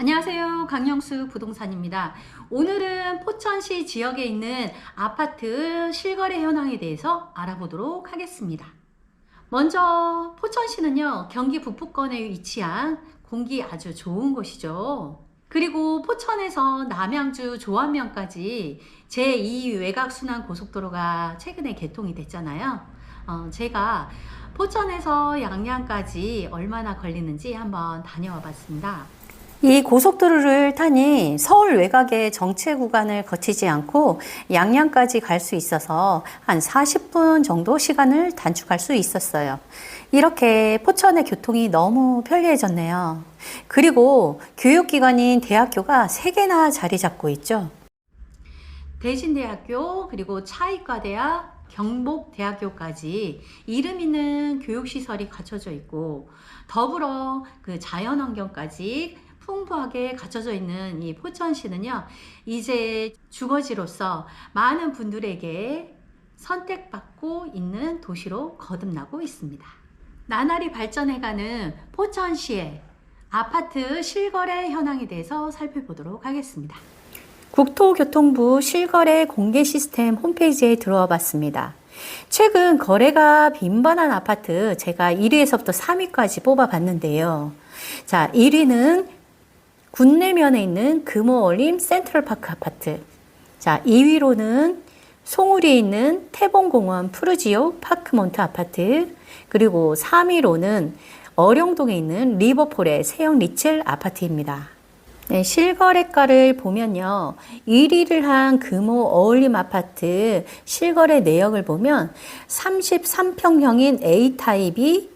안녕하세요. 강영수 부동산입니다. 오늘은 포천시 지역에 있는 아파트 실거래 현황에 대해서 알아보도록 하겠습니다. 먼저 포천시는요, 경기 북부권에 위치한 공기 아주 좋은 곳이죠. 그리고 포천에서 남양주 조안면까지 제2 외곽순환 고속도로가 최근에 개통이 됐잖아요. 어, 제가 포천에서 양양까지 얼마나 걸리는지 한번 다녀와 봤습니다. 이 고속도로를 타니 서울 외곽의 정체 구간을 거치지 않고 양양까지 갈 수 있어서 한 40분 정도 시간을 단축할 수 있었어요. 이렇게 포천의 교통이 너무 편리해졌네요. 그리고 교육기관인 대학교가 3개나 자리 잡고 있죠. 대신대학교 그리고 차이과대학 경복대학교까지 이름 있는 교육시설이 갖춰져 있고 더불어 그 자연환경까지 풍부하게 갖춰져 있는 이 포천시는요 이제 주거지로서 많은 분들에게 선택받고 있는 도시로 거듭나고 있습니다. 나날이 발전해가는 포천시의 아파트 실거래 현황에 대해서 살펴보도록 하겠습니다. 국토교통부 실거래 공개 시스템 홈페이지에 들어와 봤습니다. 최근 거래가 빈번한 아파트 제가 1위에서부터 3위까지 뽑아 봤는데요. 자, 1위는 군내면에 있는 금호올림 센트럴파크 아파트. 자, 2위로는 송울이에 있는 태봉공원 푸르지오 파크몬트 아파트. 그리고 3위로는 어령동에 있는 리버폴의 세형 리첼 아파트입니다. 네, 실거래가를 보면요. 1위를 한 금호 어울림 아파트 실거래 내역을 보면 33평형인 A타입이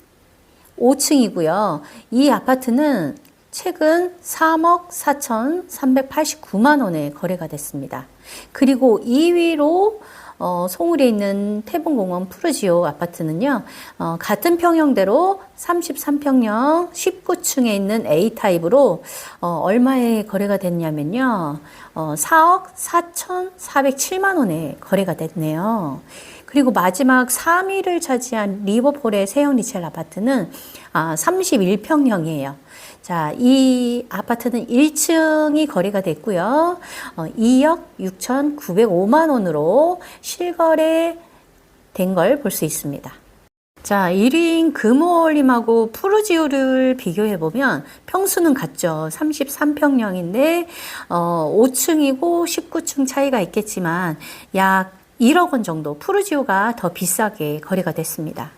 5층이고요. 이 아파트는 최근 3억 4,389만 원에 거래가 됐습니다. 그리고 2위로 어, 송울에 있는 태봉공원 푸르지오 아파트는요, 어, 같은 평형대로 33평형 19층에 있는 A타입으로 어, 얼마에 거래가 됐냐면요, 어, 4억 4,407만 원에 거래가 됐네요. 그리고 마지막 3위를 차지한 리버폴의 세형 리첼 아파트는 아, 31평형이에요. 자, 이 아파트는 1층이 거래가 됐고요. 어, 2억 6,905만 원으로 실거래 된 걸 볼 수 있습니다. 자, 1위인 금호올림하고 푸르지오를 비교해 보면 평수는 같죠. 33평형인데 어, 5층이고 19층 차이가 있겠지만 약 1억 원 정도 푸르지오가 더 비싸게 거래가 됐습니다.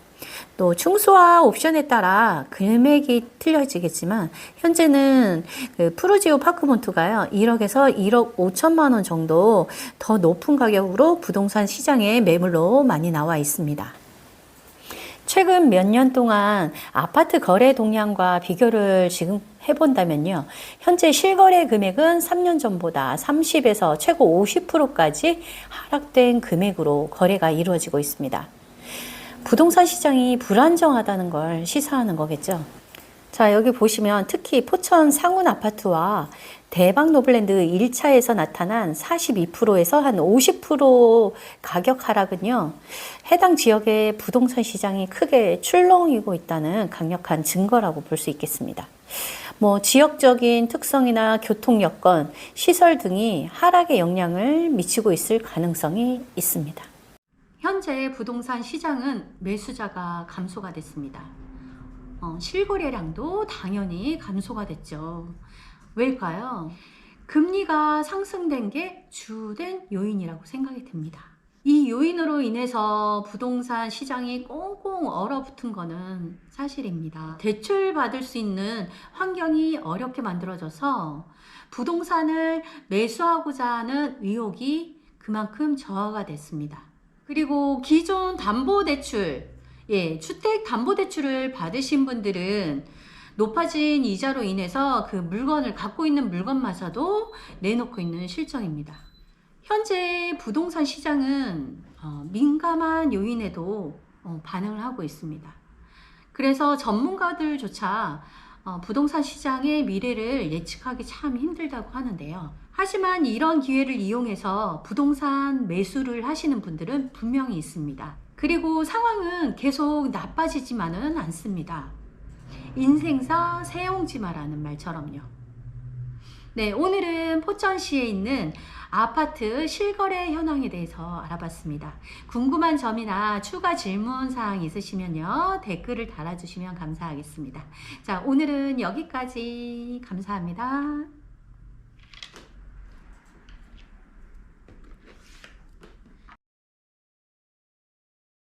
또 충수화 옵션에 따라 금액이 틀려지겠지만 현재는 그 프로지오 파크몬트가요 1억에서 1억 5천만 원 정도 더 높은 가격으로 부동산 시장에 매물로 많이 나와 있습니다. 최근 몇 년 동안 아파트 거래 동향과 비교를 지금 해본다면요. 현재 실거래 금액은 3년 전보다 30에서 최고 50%까지 하락된 금액으로 거래가 이루어지고 있습니다. 부동산 시장이 불안정하다는 걸 시사하는 거겠죠. 자, 여기 보시면 특히 포천 상훈 아파트와 대박 노블랜드 1차에서 나타난 42%에서 한 50% 가격 하락은요, 해당 지역의 부동산 시장이 크게 출렁이고 있다는 강력한 증거라고 볼 수 있겠습니다. 뭐, 지역적인 특성이나 교통 여건, 시설 등이 하락에 영향을 미치고 있을 가능성이 있습니다. 현재 부동산 시장은 매수자가 감소가 됐습니다. 어, 실거래량도 당연히 감소가 됐죠. 왜일까요? 금리가 상승된 게 주된 요인이라고 생각이 듭니다. 이 요인으로 인해서 부동산 시장이 꽁꽁 얼어붙은 거는 사실입니다. 대출 받을 수 있는 환경이 어렵게 만들어져서 부동산을 매수하고자 하는 의욕이 그만큼 저하가 됐습니다. 그리고 기존 담보대출, 예, 주택담보대출을 받으신 분들은 높아진 이자로 인해서 그 물건을 갖고 있는 물건마저도 내놓고 있는 실정입니다. 현재 부동산 시장은 어, 민감한 요인에도 어, 반응을 하고 있습니다. 그래서 전문가들조차 어, 부동산 시장의 미래를 예측하기 참 힘들다고 하는데요. 하지만 이런 기회를 이용해서 부동산 매수를 하시는 분들은 분명히 있습니다. 그리고 상황은 계속 나빠지지만은 않습니다. 인생사 세용지마라는 말처럼요. 네, 오늘은 포천시에 있는 아파트 실거래 현황에 대해서 알아봤습니다. 궁금한 점이나 추가 질문 사항 있으시면요. 댓글을 달아주시면 감사하겠습니다. 자, 오늘은 여기까지 감사합니다.